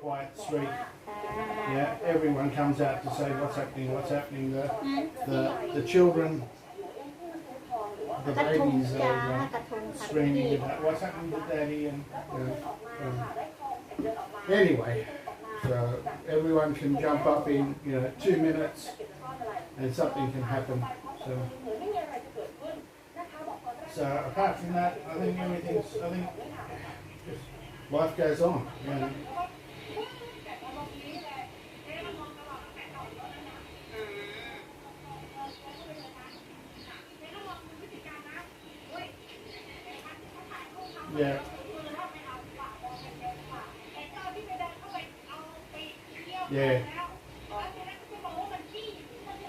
Quiet street. Yeah, everyone comes out to say what's happening, what's happening. The, the, the children, the babies are uh, screaming about what's happening to daddy. and uh, um, Anyway, so everyone can jump up in you know two minutes and something can happen. So, so apart from that, I think everything's, I think life goes on. You know.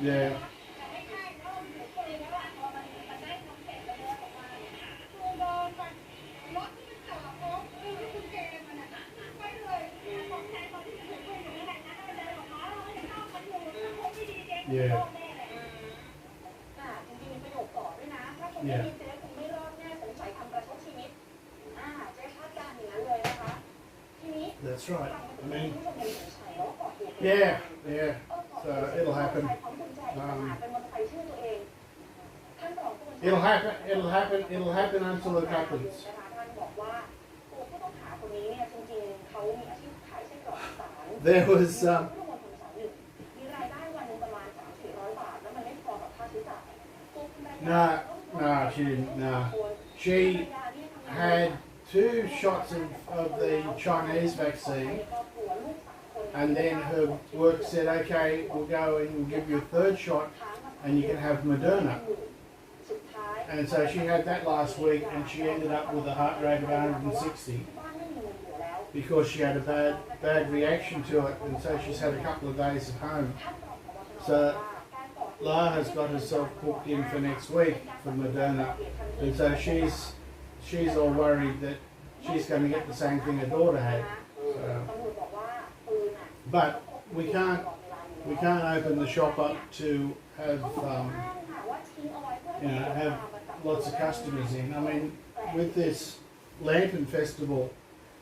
Yeah. Yeah. Yeah. That's right. I mean, yeah, yeah. So it'll happen it'll happen. It'll happen. It'll happen until it happens. There was um, nah nah she nah she had two shots of, of the Chinese vaccine and then her work said, "Okay, we'll go and we'll give you a third shot, and you can have Moderna." And so she had that last week, and she ended up with a heart rate of 160 because she had a bad bad reaction to it, and so she's had a couple of days at home. So Lana's got herself booked in for next week for Moderna, and so she's she's all worried that she's going to get the same thing her daughter had. So, but we can't we can't open the shop up to have um, you know have lots of customers in. I mean, with this Lantern Festival,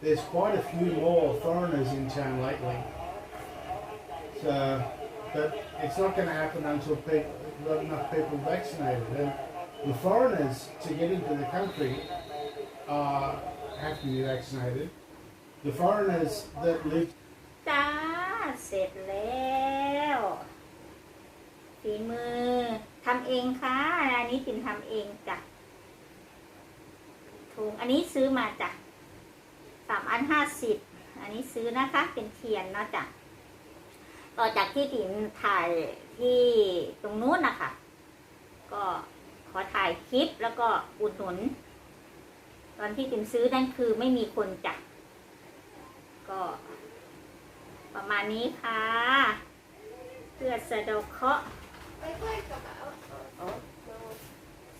there's quite a few more foreigners in town lately. So, but it's not going to happen until people got enough people vaccinated. And the foreigners to get into the country uh, have to be vaccinated. The foreigners that live เสร็จแล้วฝีมือทำเองค่ะ อันนี้ตินทำเองจ้ะถุงอันนี้ซื้อมาจ้ะสามอันห้าสิบอันนี้ซื้อนะคะ เป็นเทียนเนาะจ้ะต่อจากที่ตินถ่ายที่ตรงนู้นนะคะ ก็ขอถ่ายคลิปแล้วก็อุดหนุน ตอนที่ตินซื้อนั่นคือไม่มีคนจ้ะก็ ประมาณนี้ค่ะ เพื่อสะเดอกเคราะห์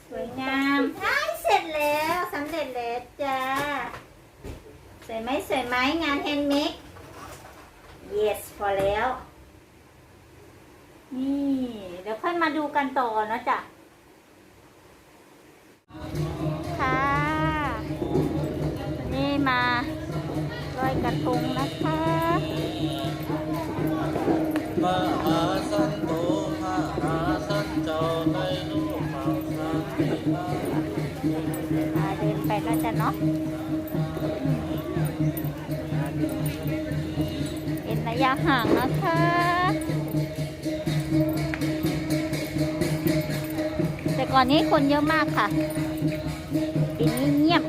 สวยงามอ้ายเสร็จแล้วสำเร็จแล้วจ้าสวยไหมสวยไหมงานแฮนด์เมด yes พอแล้ว นี่ เดี๋ยวค่อยมาดูกันต่อเนอะจ้ะค่ะวันนี่มาลอยกระทงนะคะ เดินไปแล้วจะเนาะเป็นระยะห่างนะคะแต่ก่อนนี้คนเยอะมากค่ะปีนี้เงียบ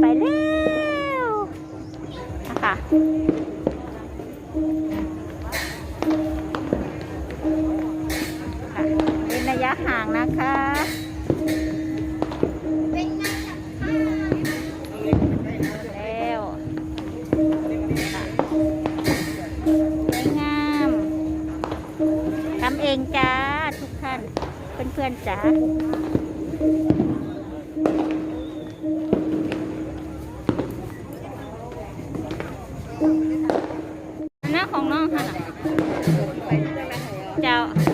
ไปแล้วนะคะเป็นระยะห่างนะคะแล้วสวยงามทำเองจ้าทุกท่าน เพื่อนๆจ้า เ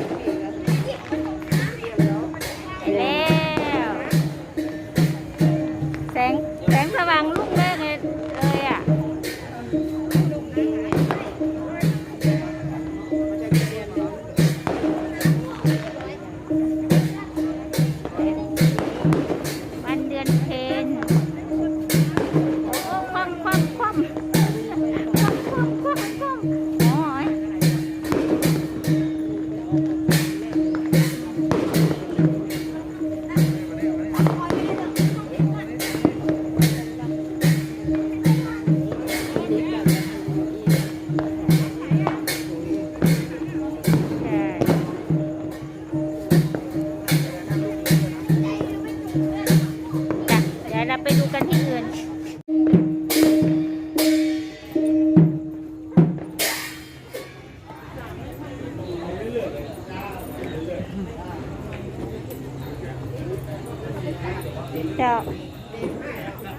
เจ้า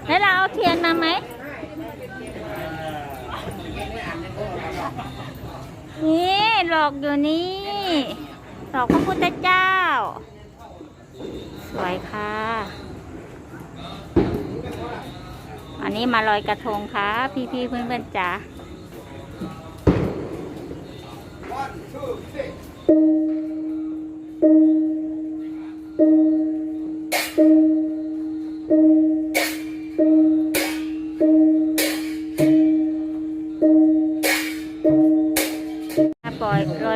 แล้วเราเอาเทียนมาไหมนี่หลอกอยู่นี่หลอกพระพุทธเจ้า สวยค่ะ อันนี้มาลอยกระทงค่ะ พี่ๆเพื่อนๆจ๋าป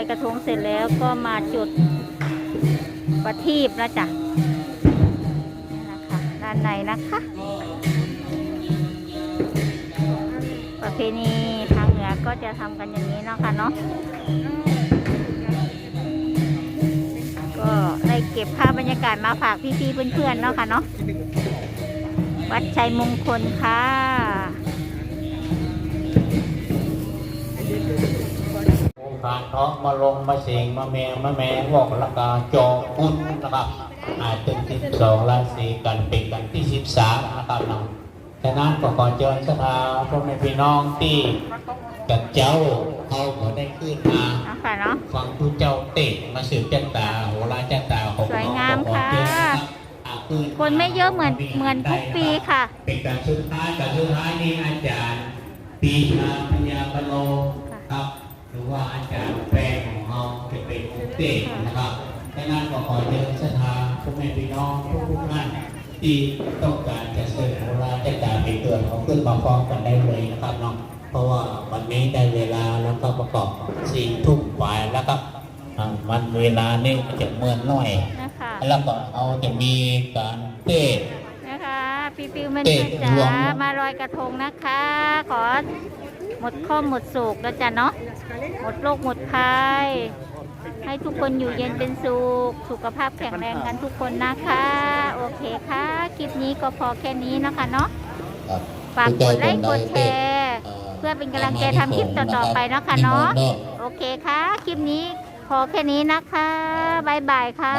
อยกระทงเสร็จแล้วก็มาจุดประทีปแล้วจ้ะนี่นะคะด้านในนะคะ ประเพณีทางเหนือก็จะทำกันอย่างนี้เนาะค่ะเนาะก็ได้เก็บภาพบรรยากาศมาฝากพี่ๆเพื่อนๆเนาะค่ะเนาะวัดชัยมงคลค่ะ ผ่านท้องมาลงมาเสียงมาแมงมาแมงบอกละกาจอพุนนะครับอาจเป็นที่สองราศีกันเป็นกันที่สิบสามนะครับเนาะฉะนั้นก็ขอเชิญสถาพ่อแม่พี่น้องที่กับเจ้าเขาก็ได้ขึ้นมาเนาะค่ะเนาะฟังผู้เจ้าเตะมาสืบจันตาโหราจันตาของสวยงามค่ะขอเชิญนะครับอะขึ้คนไม่เยอะเหมือนเหมือนทุกปีค่ะ เป็นการสุดท้ายการสุดท้ายนี้อาจารย์ปีชาพญาบโลครับ หรือว่าอาจารย์แปลงของเราจะเป็นอุเตกนะครับดังนั้นก็ขอเชิญสถานพ่อแม่พี่น้องทุกๆท่านที่ต้องการจะเสนอราชการเป็นเกิดของขึ้นมาฟ้องกันได้เลยนะครับเนาะเพราะว่าวันนี้ได้เวลาแล้วก็ประกอบสี่ทุ่มฝ่ายแล้วก็อ่ามันเวลานี่จะเมื่อนน้อยนะคะแล้วก็เอาจะมีการเทศน์นะคะพี่ปิวเพื่อนเตะๆจ๋หลวางมารอยกระทงนะคะ ขอ หมดข้อหมดโศกแล้วจ้ะเนาะหมดโรคหมดภัยให้ทุกคนอยู่เย็นเป็นสุข สุขภาพแข็งแรงกันทุกคนนะคะ โอเคค่ะ คลิปนี้ก็พอแค่นี้นะคะเนาะฝากกดไลค์กดแชร์เพื่อเป็นกำลังใจทำคลิปต่อๆไปเนาะค่ะเนาะโอเคค่ะ คลิปนี้พอแค่นี้นะคะบายบายค่ะ